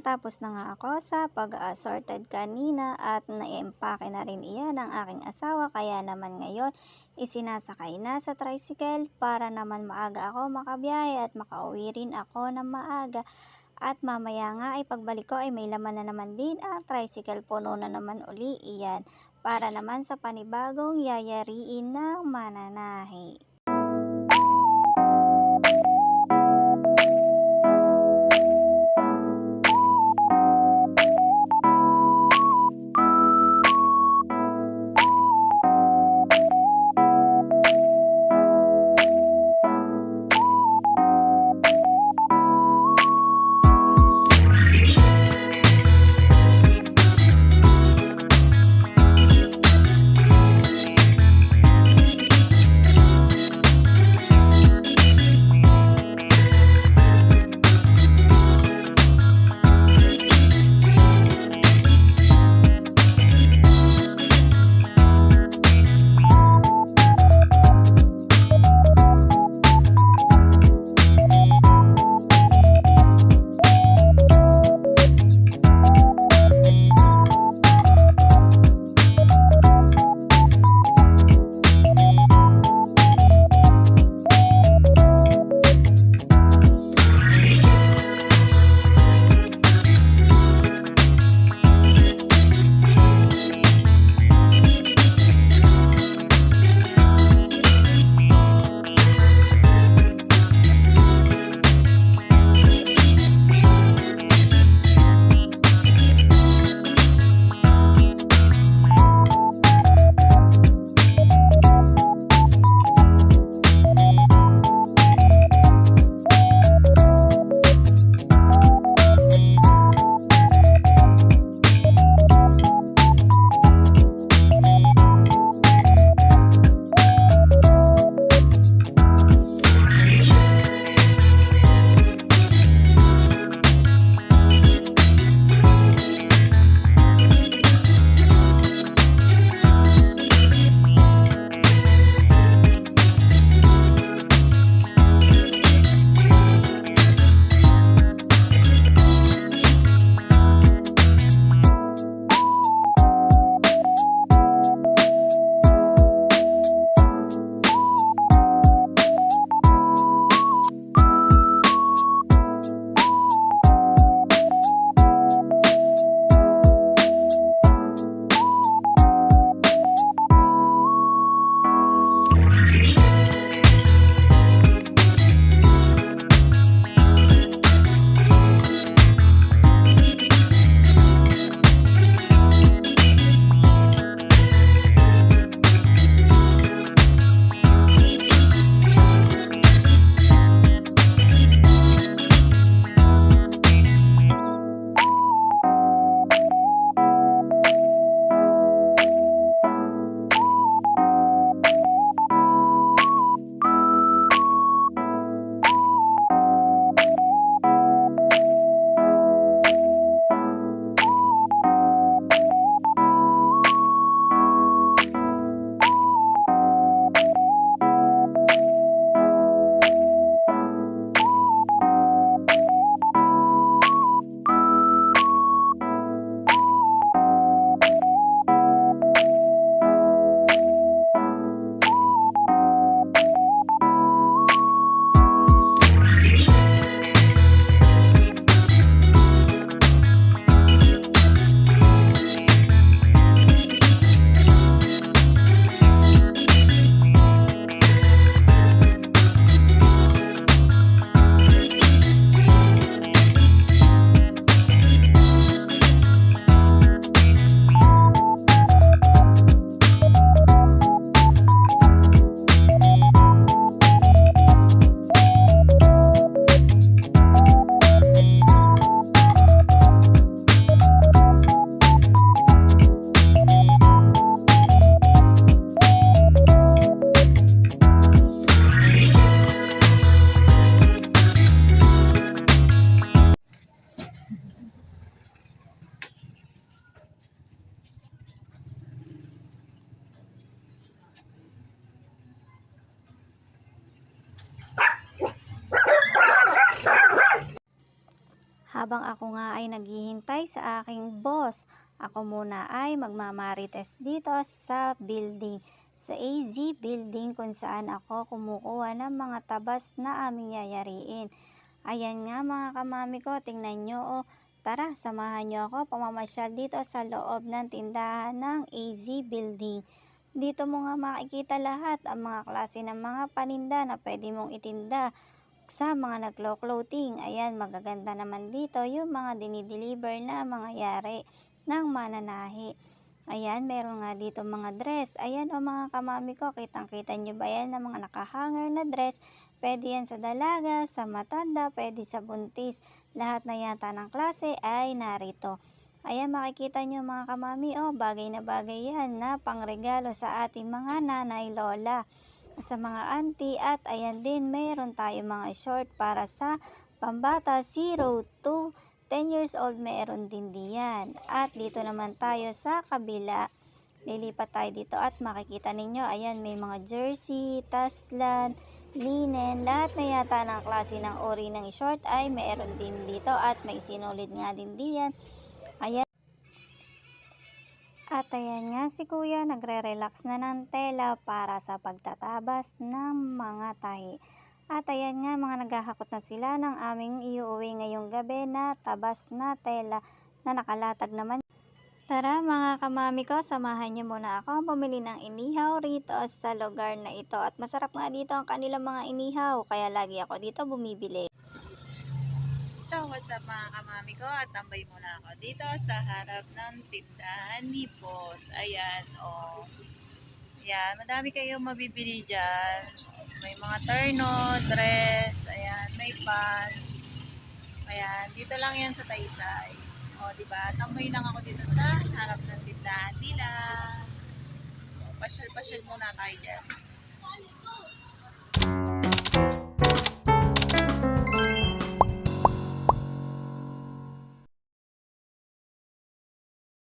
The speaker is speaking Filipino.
Nakatapos na nga ako sa pag-assorted kanina at naiempake na rin iyan ng aking asawa kaya naman ngayon isinasakay na sa tricycle para naman maaga ako makabiyahe at makauwi rin ako ng maaga. At mamaya nga ay pagbalik ko ay may laman na naman din ang tricycle puno na naman uli iyan para naman sa panibagong yayariin ng mananahi. Habang ako nga ay naghihintay sa aking boss, ako muna ay magmamarites dito sa building, sa AZ building kung saan ako kumukuha ng mga tabas na aming yayariin. Ayan nga mga kamami ko, tingnan nyo oh. Tara, samahan nyo ako pamamasyal dito sa loob ng tindahan ng AZ building. Dito mo nga makikita lahat ang mga klase ng mga paninda na pwede mong itinda sa mga naglo-clothing. Ayan, magaganda naman dito yung mga dinideliver na mga yari ng mananahi. Ayan, meron nga dito mga dress. Ayan o mga kamami ko, kitang-kita nyo ba yan na mga nakahanger na dress? Pwede yan sa dalaga, sa matanda, pwede sa buntis. Lahat na yata ng klase ay narito. Ayan, makikita nyo mga kamami, oh, bagay na bagay yan na pangregalo sa ating mga nanay lola sa mga auntie at ayan din mayroon tayo mga short para sa pambata 0 to 10 years old meron din diyan. At dito naman tayo sa kabila. Lilipat tayo dito at makikita ninyo ayan may mga jersey, taslan, linen lahat na yata ng klase ng ori ng short ay meron din dito at may sinulid nga din diyan at ayan nga si kuya, nagre-relax na ng tela para sa pagtatabas ng mga tahi. At ayan nga, mga naghahakot na sila ng aming iuwi ngayong gabi na tabas na tela na nakalatag naman. Tara mga kamami ko, samahan niyo muna ako bumili ng inihaw rito sa lugar na ito. At masarap nga dito ang kanilang mga inihaw, kaya lagi ako dito bumibili. So, what's up mga kamami ko? At tambay muna ako dito sa harap ng tindahan ni Boss. Ayan, oh. Ayan, madami kayong mabibili dyan. May mga terno, dress, ayan, may pants. Ayan, dito lang yan sa Taytay. O, di ba? Tambay lang ako dito sa harap ng tindahan nila. Pasyal-pasyal muna tayo dyan.